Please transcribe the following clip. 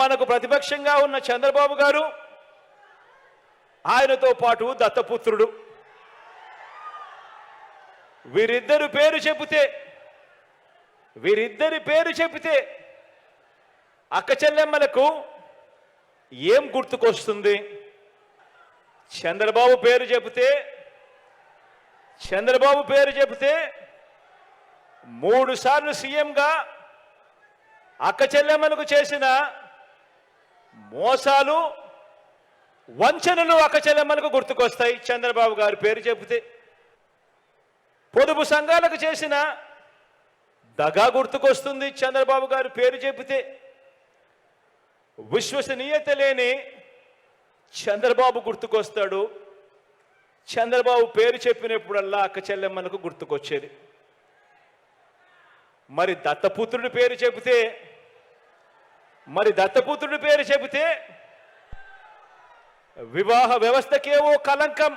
మనకు ప్రతిపక్షంగా ఉన్న చంద్రబాబు గారు ఆయనతో పాటు దత్తపుత్రుడు. వీరిద్దరు పేరు చెబితే వీరిద్దరి పేరు చెబితే అక్క చెల్లెమ్మలకు ఏం గుర్తుకొస్తుంది? చంద్రబాబు పేరు చెబితే చంద్రబాబు పేరు చెబితే మూడు సార్లు సీఎంగా అక్క చెల్లెమ్మలకు చేసిన మోసాలు వంచనలు అక్క చెల్లెమ్మలకు గుర్తుకొస్తాయి. చంద్రబాబు గారి పేరు చెబితే పొదుపు సంఘాలకు చేసిన దగా గుర్తుకొస్తుంది. చంద్రబాబు గారి పేరు చెబితే విశ్వసనీయత లేని చంద్రబాబు గుర్తుకొస్తాడు. చంద్రబాబు పేరు చెప్పినప్పుడల్లా అక్క చెల్లెమ్మలకు గుర్తుకొచ్చేది. మరి దత్తపుత్రుడి పేరు చెబితే మరి దత్తపుత్రుడి పేరు చెబితే వివాహ వ్యవస్థకేవో కలంకం.